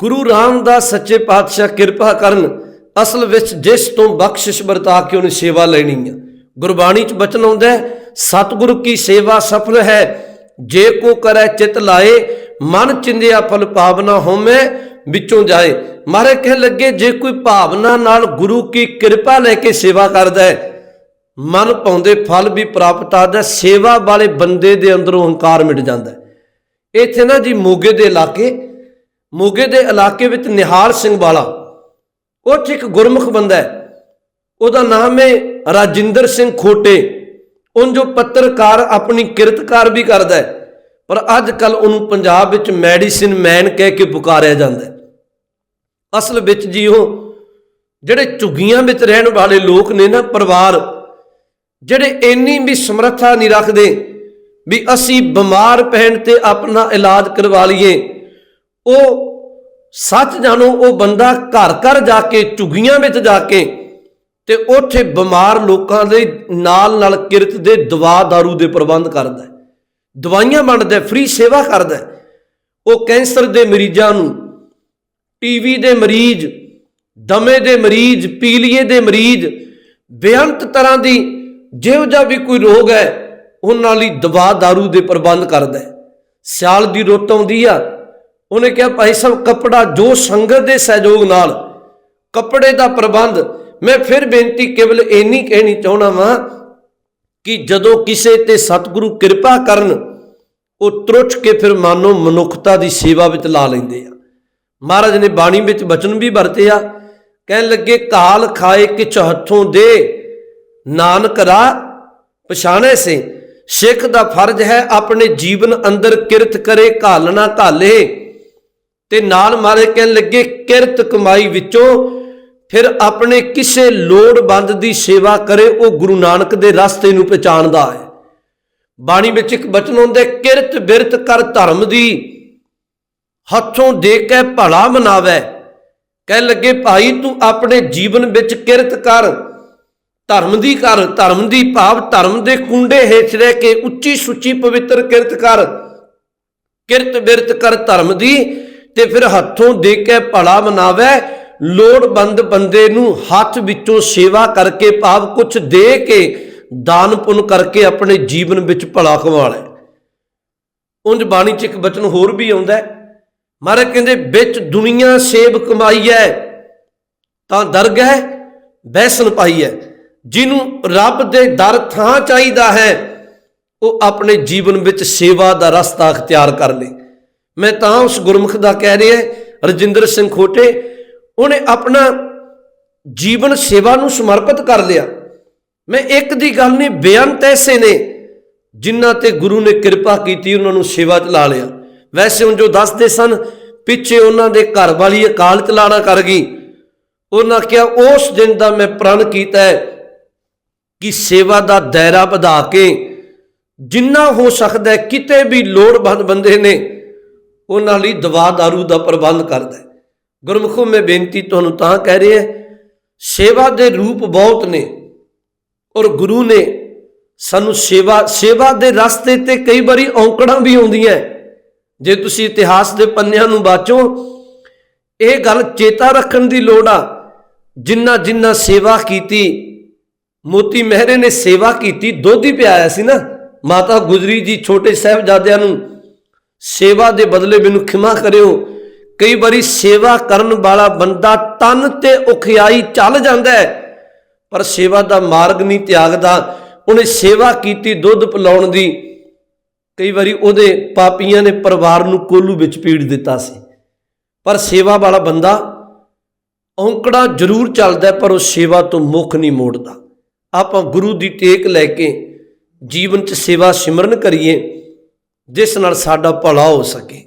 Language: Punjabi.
ਗੁਰੂ ਰਾਮਦਾਸ ਸੱਚੇ ਪਾਤਸ਼ਾਹ ਕਿਰਪਾ ਕਰਨ ਅਸਲ ਵਿੱਚ ਜਿਸ ਤੋਂ ਬਖਸ਼ਿਸ਼ ਵਰਤਾ ਕੇ ਉਹਨੇ ਸੇਵਾ ਲੈਣੀ ਆ। ਗੁਰਬਾਣੀ ਚ ਬਚਨ ਆਉਂਦਾ ਸਤਿਗੁਰੂ ਕੀ ਸੇਵਾ ਸਫਲ ਹੈ, ਜੇ ਕੋ ਕਰੈ ਚਿਤ ਲਾਏ, ਮਨ ਚਿੰਦਿਆ ਫਲ ਭਾਵਨਾ ਹੋਵੇ ਵਿੱਚੋਂ ਜਾਏ। ਮਹਾਰਾਜ ਕਹਿ ਲੱਗੇ, ਜੇ ਕੋਈ ਭਾਵਨਾ ਨਾਲ ਗੁਰੂ ਕੀ ਕਿਰਪਾ ਲੈ ਕੇ ਸੇਵਾ ਕਰਦਾ ਹੈ, ਮਨ ਪਾਉਂਦੇ ਫਲ ਵੀ ਪ੍ਰਾਪਤ ਆਦਾ, ਸੇਵਾ ਵਾਲੇ ਬੰਦੇ ਦੇ ਅੰਦਰੋਂ ਹੰਕਾਰ ਮਿਟ ਜਾਂਦਾ ਇੱਥੇ ਨਾ ਜੀ ਮੋਗੇ ਦੇ ਇਲਾਕੇ ਮੋਗੇ ਦੇ ਇਲਾਕੇ ਵਿੱਚ ਨਿਹਾਲ ਸਿੰਘ ਵਾਲਾ। ਉਹ 'ਚ ਇੱਕ ਗੁਰਮੁਖ ਬੰਦਾ ਹੈ। ਉਹਦਾ ਨਾਮ ਹੈ ਰਾਜਿੰਦਰ ਸਿੰਘ ਖੋਟੇ। ਉਹ ਜੋ ਪੱਤਰਕਾਰ ਆਪਣੀ ਕਿਰਤਕਾਰ ਵੀ ਕਰਦਾ ਹੈ। ਪਰ ਅੱਜ ਕੱਲ ਉਹਨੂੰ ਪੰਜਾਬ ਵਿੱਚ ਮੈਡੀਸਿਨ ਮੈਨ ਕਹਿ ਕੇ ਪੁਕਾਰਿਆ ਜਾਂਦਾ ਹੈ। ਅਸਲ ਵਿੱਚ ਜੀ ਉਹ ਜਿਹੜੇ ਝੁੱਗੀਆਂ ਵਿੱਚ ਰਹਿਣ ਵਾਲੇ ਲੋਕ ਨੇ ਨਾ ਪਰਿਵਾਰ, ਜਿਹੜੇ ਇੰਨੀ ਵੀ ਸਮਰੱਥਾ ਨਹੀਂ ਰੱਖਦੇ ਵੀ ਅਸੀਂ ਬਿਮਾਰ ਪੈਣ ਤੇ ਆਪਣਾ ਇਲਾਜ ਕਰਵਾ ਲਈਏ ਉਹ ਸੱਚ ਜਾਣੋ ਉਹ ਬੰਦਾ ਘਰ ਘਰ ਜਾ ਕੇ ਝੁੱਗੀਆਂ ਵਿੱਚ ਜਾ ਕੇ ਤੇ ਉੱਥੇ ਬਿਮਾਰ ਲੋਕਾਂ ਦੇ ਨਾਲ ਨਾਲ ਕਿਰਤ ਦੇ ਦਵਾ दारू ਦੇ ਪ੍ਰਬੰਧ ਕਰਦਾ ਹੈ ਦਵਾਈਆਂ ਵੰਡਦਾ ਫ੍ਰੀ ਸੇਵਾ ਕਰਦਾ ਹੈ। ਉਹ ਕੈਂਸਰ ਦੇ ਮਰੀਜ਼ਾਂ ਨੂੰ ਟੀਵੀ ਦੇ ਮਰੀਜ਼ ਦਮੇ ਦੇ ਮਰੀਜ਼ ਪੀਲੀਏ ਦੇ ਮਰੀਜ਼ ਬੇਅੰਤ ਤਰ੍ਹਾਂ ਦੀ ਜਿਹੋ ਜਿਹਾ ਵੀ ਕੋਈ ਰੋਗ ਹੈ ਉਹਨਾਂ ਲਈ ਦਵਾ दारू ਦੇ ਪ੍ਰਬੰਧ ਕਰਦਾ ਹੈ ਸਿਆਲ ਦੀ ਰੁੱਤ ਆਉਂਦੀ ਆ ਉਹਨੇ ਕਿਹਾ, ਭਾਈ ਸਾਹਿਬ, ਕੱਪੜਾ ਜੋ ਸੰਗਤ ਦੇ ਸਹਿਯੋਗ ਨਾਲ, ਕੱਪੜੇ ਦਾ ਪ੍ਰਬੰਧ, ਮੈਂ ਫਿਰ ਬੇਨਤੀ ਕੇਵਲ ਇੰਨੀ ਕਹਿਣੀ ਚਾਹਣਾ ਵਾਂ ਕਿ ਜਦੋਂ ਕਿਸੇ ਤੇ ਸਤਿਗੁਰੂ ਕਿਰਪਾ ਕਰਨ, ਉਹ ਤਰੁੱਠ ਕੇ ਫਿਰ ਮਾਨੋ ਮਨੁੱਖਤਾ ਦੀ ਸੇਵਾ ਵਿੱਚ ਲਾ ਲੈਂਦੇ ਆ। ਮਹਾਰਾਜ ਨੇ ਬਾਣੀ ਵਿੱਚ ਬਚਨ ਵੀ ਵਰਤੇ ਆ, ਕਹਿਣ ਲੱਗੇ, ਕਾਲ ਖਾਏ ਕਿਛ ਹੱਥੋਂ ਦੇ, ਨਾਨਕ ਰਾ ਪਛਾਣੇ ਸੇ। ਸਿੱਖ ਦਾ ਫਰਜ਼ ਹੈ ਆਪਣੇ ਜੀਵਨ ਅੰਦਰ ਕਿਰਤ ਕਰੇ, ਘਾਲਣਾ ਘਾਲੇ। ਤੇ ਨਾਲ ਮਾਰੇ ਕਹਿਣ ਲੱਗੇ, ਕਿਰਤ ਕਮਾਈ ਵਿੱਚੋਂ ਫਿਰ ਆਪਣੇ ਕਿਸੇ ਲੋੜਵੰਦ ਦੀ ਸੇਵਾ ਕਰੇ, ਉਹ ਗੁਰੂ ਨਾਨਕ ਦੇ ਰਸਤੇ ਨੂੰ ਪਛਾਣਦਾ ਹੈ। ਬਾਣੀ ਵਿੱਚ ਇੱਕ ਬਚਨ ਹੁੰਦਾ ਕਿਰਤ ਬਿਰਤ ਕਰ ਧਰਮ ਦੀ, ਹੱਥੋਂ ਦੇ ਕੇ ਭਲਾ ਮਨਾਵੇ। ਕਹਿ ਲੱਗੇ, ਭਾਈ ਤੂੰ ਆਪਣੇ ਜੀਵਨ ਵਿੱਚ ਕਿਰਤ ਕਰ, ਧਰਮ ਦੀ ਕਰ, ਧਰਮ ਦੀ ਭਾਵ, ਧਰਮ ਦੇ ਕੁੰਡੇ ਹੇਠ ਰਹਿ ਕੇ ਉੱਚੀ ਸੁੱਚੀ ਪਵਿੱਤਰ ਕਿਰਤ ਕਰ। ਕਿਰਤ ਬਿਰਤ ਕਰ ਧਰਮ ਦੀ ਤੇ ਫਿਰ ਹੱਥੋਂ ਦੇ ਕੇ ਭਲਾ ਮਨਾਵੇ। ਲੋੜਵੰਦ ਬੰਦੇ ਨੂੰ ਹੱਥ ਵਿੱਚੋਂ ਸੇਵਾ ਕਰਕੇ ਭਾਵ ਕੁਝ ਦੇ ਕੇ ਦਾਨ ਪੁੰਨ ਕਰਕੇ ਆਪਣੇ ਜੀਵਨ ਵਿੱਚ ਭਲਾ ਕਮਾ ਲੈ ਉਂਝ ਬਾਣੀ 'ਚ ਇੱਕ ਬਚਨ ਹੋਰ ਵੀ ਆਉਂਦਾ ਮਹਾਰਾਜ ਕਹਿੰਦੇ, ਵਿੱਚ ਦੁਨੀਆ ਸੇਬ ਕਮਾਈ ਹੈ ਤਾਂ ਦਰਗਹਿ ਬੈਸਨ ਪਾਈ ਹੈ ਜਿਹਨੂੰ ਰੱਬ ਦੇ ਦਰ ਥਾਂ ਚਾਹੀਦਾ ਹੈ, ਉਹ ਆਪਣੇ ਜੀਵਨ ਵਿੱਚ ਸੇਵਾ ਦਾ ਰਸਤਾ ਅਖਤਿਆਰ ਕਰ ਲੇ। ਮੈਂ ਤਾਂ ਉਸ ਗੁਰਮੁਖ ਦਾ ਕਹਿ ਰਿਹਾ ਰਜਿੰਦਰ ਸਿੰਘ ਖੋਟੇ, ਉਹਨੇ ਆਪਣਾ ਜੀਵਨ ਸੇਵਾ ਨੂੰ ਸਮਰਪਿਤ ਕਰ ਲਿਆ। ਮੈਂ ਇੱਕ ਦੀ ਗੱਲ ਨਹੀਂ, ਬੇਅੰਤ ਐਸੇ ਨੇ ਜਿਨ੍ਹਾਂ ਤੇ ਗੁਰੂ ਨੇ ਕਿਰਪਾ ਕੀਤੀ, ਉਹਨਾਂ ਨੂੰ ਸੇਵਾ ਚ ਲਾ ਲਿਆ। ਵੈਸੇ ਹੁਣ ਜੋ ਦੱਸਦੇ ਸਨ, ਪਿੱਛੇ ਉਹਨਾਂ ਦੇ ਘਰ ਵਾਲੀ ਅਕਾਲ ਚਲਾਣਾ ਕਰ ਗਈ। ਉਹਨਾਂ ਕਿਹਾ, ਉਸ ਦਿਨ ਦਾ ਮੈਂ ਪ੍ਰਣ ਕੀਤਾ ਹੈ ਕਿ ਸੇਵਾ ਦਾ ਦਾਇਰਾ ਵਧਾ ਕੇ ਜਿੰਨਾ ਹੋ ਸਕਦਾ ਕਿਤੇ ਵੀ ਲੋੜਵੰਦ ਬੰਦੇ ਨੇ ਉਹਨਾਂ ਲਈ ਦਵਾ दारू ਦਾ ਪ੍ਰਬੰਧ ਕਰਦਾ ਹੈ। ਗੁਰਮੁਖੋ ਮੈਂ ਬੇਨਤੀ ਤੁਹਾਨੂੰ ਤਾਂ ਕਹਿ ਰਿਹਾ ਸੇਵਾ ਦੇ ਰੂਪ ਬਹੁਤ ਨੇ ਔਰ ਗੁਰੂ ਨੇ ਸਾਨੂੰ ਸੇਵਾ ਸੇਵਾ ਦੇ ਰਸਤੇ ਤੇ ਕਈ ਵਾਰੀ ਔਂਕੜਾਂ ਵੀ ਆਉਂਦੀਆਂ ਜੇ ਤੁਸੀਂ ਇਤਿਹਾਸ ਦੇ ਪੰਨਿਆਂ ਨੂੰ ਬਾਚੋ, ਇਹ ਗੱਲ ਚੇਤਾ ਰੱਖਣ ਦੀ ਲੋੜ ਆ। ਜਿੰਨਾ ਜਿੰਨਾ ਸੇਵਾ ਕੀਤੀ, ਮੋਤੀ ਮਹਿਰੇ ਨੇ ਸੇਵਾ ਕੀਤੀ, ਦੁੱਧ ਹੀ ਪਿਆਇਆ ਸੀ ਨਾ। ਮਾਤਾ ਗੁਜਰੀ ਜੀ ਛੋਟੇ ਸਾਹਿਬਜ਼ਾਦਿਆਂ ਨੂੰ ਸੇਵਾ ਦੇ ਬਦਲੇ ਮੈਨੂੰ ਖਿਮਾ ਕਰਿਓ। ਕਈ ਵਾਰੀ ਸੇਵਾ ਕਰਨ ਵਾਲਾ ਬੰਦਾ ਤਨ ਤੇ ਉਖਿਆਈ ਚੱਲ ਜਾਂਦਾ ਪਰ ਸੇਵਾ ਦਾ ਮਾਰਗ ਨਹੀਂ ਤਿਆਗਦਾ। ਉਹਨੇ ਸੇਵਾ ਕੀਤੀ ਦੁੱਧ ਪਿਲਾਉਣ ਦੀ। ਕਈ ਵਾਰੀ ਉਹਦੇ ਪਾਪੀਆਂ ਨੇ ਪਰਿਵਾਰ ਨੂੰ ਕੋਲੂ ਵਿੱਚ ਪੀੜ ਦਿੱਤਾ ਸੀ। ਪਰ ਸੇਵਾ ਵਾਲਾ ਬੰਦਾ ਔਂਕੜਾ ਜ਼ਰੂਰ ਚੱਲਦਾ ਪਰ ਉਹ ਸੇਵਾ ਤੋਂ ਮੁੱਖ ਨਹੀਂ ਮੋੜਦਾ। ਆਪਾਂ ਗੁਰੂ ਦੀ ਟੇਕ ਲੈ ਕੇ ਜੀਵਨ 'ਚ ਸੇਵਾ ਸਿਮਰਨ ਕਰੀਏ। ਜਿਸ ਨਾਲ ਸਾਡਾ ਭਲਾ ਹੋ ਸਕੇ।